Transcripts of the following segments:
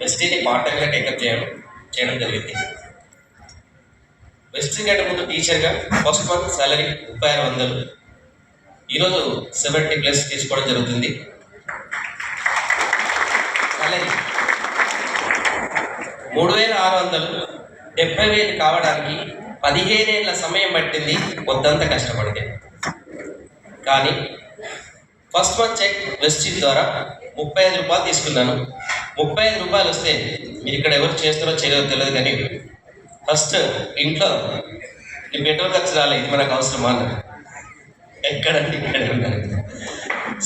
వెస్టీని part టైంగా take up చేయడం చేయడం జరిగింది. వెస్టీ కంటే ముందు టీచర్గా ఫస్ట్ మంత్ సాలరీ ముప్పై ఆరు వందలు. ఈరోజు సెవెంటీ ప్లస్ తీసుకోవడం జరుగుతుంది. సాలరీ మూడు వేల ఆరు వందలు. డెబ్బై వేలు కావడానికి పదిహేనేళ్ళ సమయం పట్టింది. కొద్దంత కష్టపడితే. కానీ ఫస్ట్ మంత్ చెక్ వెస్ట్ ద్వారా ముప్పై ఐదు రూపాయలు తీసుకున్నాను. ముప్పై ఐదు రూపాయలు వస్తే మీరు ఇక్కడ ఎవరు చేస్తారో చేయలేదో తెలియదు కానీ ఫస్ట్ ఇంట్లో ఈ పెట్రోల్ ఖర్చు రాలే ఇది మనకు అవసరమా అన్నది ఎక్కడండి ఇక్కడ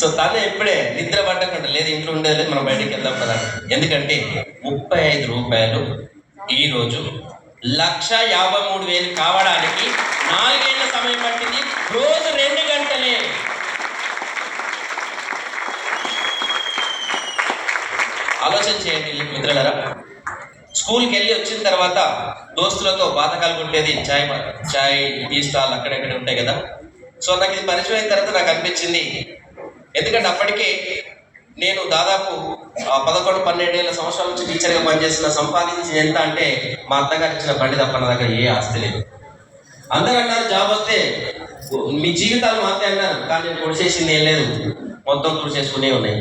సో తను ఎప్పుడే నిద్ర పట్టకుండా లేదు ఇంట్లో ఉండేది లేదు మనం బయటికి వెళ్దాం కదా ఎందుకంటే ముప్పై ఐదు రూపాయలు ఈరోజు లక్ష యాభై మూడు వేలు కావడానికి నాలుగేళ్ళ సమయం పట్టింది. రోజు రెండు ఆలోచన చేయండి మిత్రులరా. స్కూల్కి వెళ్ళి వచ్చిన తర్వాత దోస్తులతో బాధకాలు కొట్టేది చాయ్ చాయ్ టీ స్టాల్ అక్కడెక్కడ ఉంటాయి కదా. సో నాకు ఇది పరిచయం అయిన తర్వాత నాకు అనిపించింది. ఎందుకంటే అప్పటికే నేను దాదాపు పదకొండు పన్నెండేళ్ళ సంవత్సరాల నుంచి టీచర్గా పనిచేసిన సంపాదించి ఎంత అంటే మా అత్తగారు ఇచ్చిన బండి తప్ప నా దగ్గర ఏ ఆస్తి లేదు. అందరూ అన్నారు జాబ్ వస్తే మీ జీవితాలు మాత్రమే అన్నారు. కానీ నేను పొడి చేసింది ఏం లేదు. మొత్తం తుడి చేసుకునే ఉన్నాయి.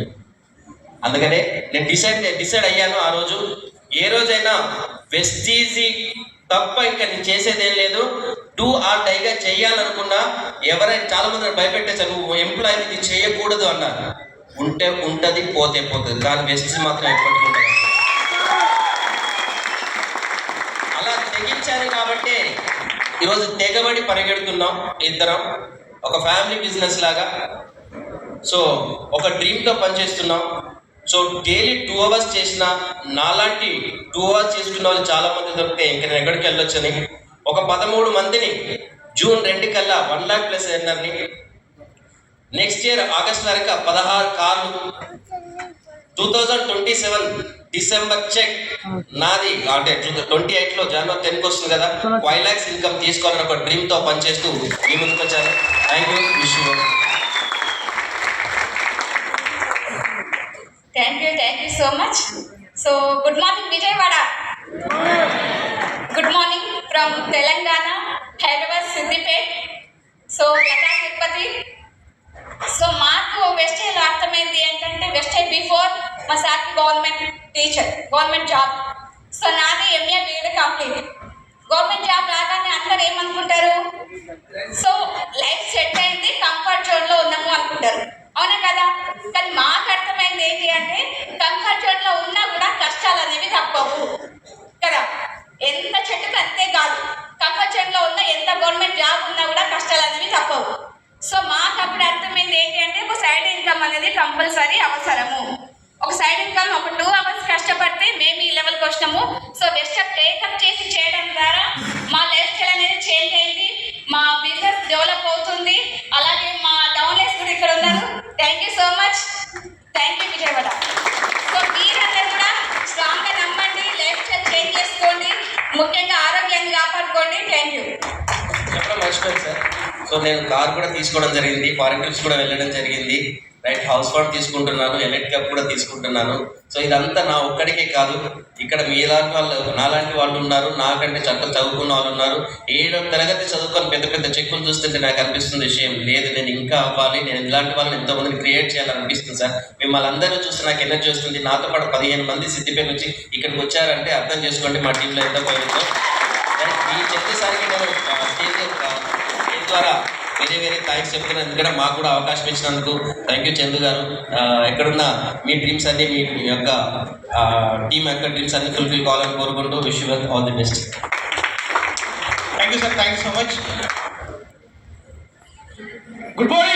అందుకనే నేను డిసైడ్ డిసైడ్ అయ్యాను ఆ రోజు. ఏ రోజైనా వెస్టీజీ తప్ప ఇంకా నేను చేసేదేం లేదు. డూ ఆర్ డైగా చేయాలనుకున్నా ఎవరైనా చాలా మంది భయపెట్టేశారు. నువ్వు ఎంప్లాయీ ఇది చేయకూడదు అన్నారు. ఉంటే ఉంటుంది పోతే పోతుంది. కానీ వెస్టీజ్ మాత్రం ఎప్పటికీ ఉంటుంది అలా తెగించారు కాబట్టి ఈరోజు తెగబడి పరిగెడుతున్నాం ఇద్దరం. ఒక ఫ్యామిలీ బిజినెస్ లాగా. సో ఒక డ్రీమ్తో పనిచేస్తున్నాం. సో డైలీ టూ అవర్స్ చేసిన నాలాంటి టూ అవర్స్ చేసుకున్న వాళ్ళు చాలా మంది దొరికితే ఇంక నేను ఎక్కడికి వెళ్ళొచ్చని. ఒక పదమూడు మందిని జూన్ రెండు కల్లా వన్ లాక్ ప్లస్ ఎన్నర్ని నెక్స్ట్ ఇయర్ ఆగస్ట్ వరకు పదహారు కార్లు. Two thousand twenty seven December check నాది అంటే ట్వంటీ ఎయిట్లో జనవరి టెన్కి వస్తుంది కదా. ఫైవ్ లాక్స్ ఇన్కమ్ తీసుకోవాలని ఒక డ్రీమ్తో పనిచేస్తూ మీ ముందుకు వచ్చాను thank you wish you thank you thank you so much so good morning Vijayawada good morning from Telangana Hyderabad Siddipet so Latha Tirupati so మాకు వెస్టేజ్ అర్థమైంది ఏంటంటే వెస్టేజ్ బిఫోర్ మా సార్కి government teacher government job so నాది MA BEd complete government job రాగానే అందరు ఏమనుకుంటారు? So life set అయింది కంఫర్ట్ జోన్లో ఉన్నాము అనుకుంటారు అవునా కదా కానీ మాకు అర్థమైంది ఏంటి అంటే కంఫర్ట్ జోన్లో ఉన్నా కూడా కష్టాలు అనేవి తప్పవు కదా ఎంత చెట్టుకు అంతే కాదు కంఫర్ట్ జోన్లో ఉన్న ఎంత గవర్నమెంట్ జాబ్ ఉన్నా కూడా కష్టాలు అనేవి తప్పవు సో మాకు అప్పుడు అర్థమైంది ఏంటి అంటే ఒక సైడ్ ఇన్కమ్ అనేది కంపల్సరీ అవసరము. ఒక సైడ్ ఇన్కమ్ ఒక టూ అవర్స్ కష్టపడితే మేము ఈ లెవెల్కి వచ్చినాము. సో బెస్ట్ టేకప్ చేసి చేయడం ద్వారా మా లైఫ్ స్టైల్ అనేది చేంజ్ అయింది. మా బిజినెస్ డెవలప్ అవుతుంది. అలాగే మా డౌన్లెస్ కూడా ఇక్కడ ఉన్నారు. Thank you so much thank you Vijayawada so మీరందరూ కూడా స్ట్రాంగ్గా నమ్మండి. లైఫ్ స్టైల్ చేంజ్ చేసుకోండి. ముఖ్యంగా ఆరోగ్యాన్ని కాపాడుకోండి. థ్యాంక్ యూ చెప్పడం సార్. సో నేను కార్ కూడా తీసుకోవడం జరిగింది. ఫారెన్ ట్రిప్స్ కూడా వెళ్ళడం జరిగింది. రైట్ హౌస్ ఫండ్ తీసుకుంటున్నాను ఎలెట్ కప్ కూడా తీసుకుంటున్నాను. సో ఇదంతా నా ఒక్కడికే కాదు. ఇక్కడ మీలాంటి వాళ్ళు నాలాంటి వాళ్ళు ఉన్నారు. నాకంటే చక్కగా చదువుకున్న వాళ్ళు ఉన్నారు. ఏడో తరగతి చదువుకొని పెద్ద పెద్ద చెక్కులు చూస్తుంటే నాకు అనిపిస్తుంది విషయం. లేదు నేను ఇంకా అవ్వాలి. నేను ఇలాంటి వాళ్ళని ఎంతోమందిని క్రియేట్ చేయాలని అనిపిస్తుంది సార్. మిమ్మల్ని అందరూ చూస్తే నాకు ఎనర్జీ వస్తుంది. నాతో పాటు పదిహేను మంది సిద్దిపేట నుంచి ఇక్కడికి వచ్చారంటే అర్థం చేసుకోండి మా టీంలో ఎంత పోయిందో ఈ చెప్పేసరికి నేను ద్వారా వేరే వేరే థ్యాంక్స్ చెప్తున్నాను ఎందుకంటే మాకు కూడా అవకాశం ఇచ్చినందుకు థ్యాంక్ యూ చందు గారు. ఎక్కడున్న మీ డ్రీమ్స్ అన్ని మీ యొక్క టీం యొక్క డ్రీమ్స్ అన్ని ఫుల్ఫిల్ కావాలని కోరుకుంటూ wish you all the best. Thank you sir thank you so much. Good morning.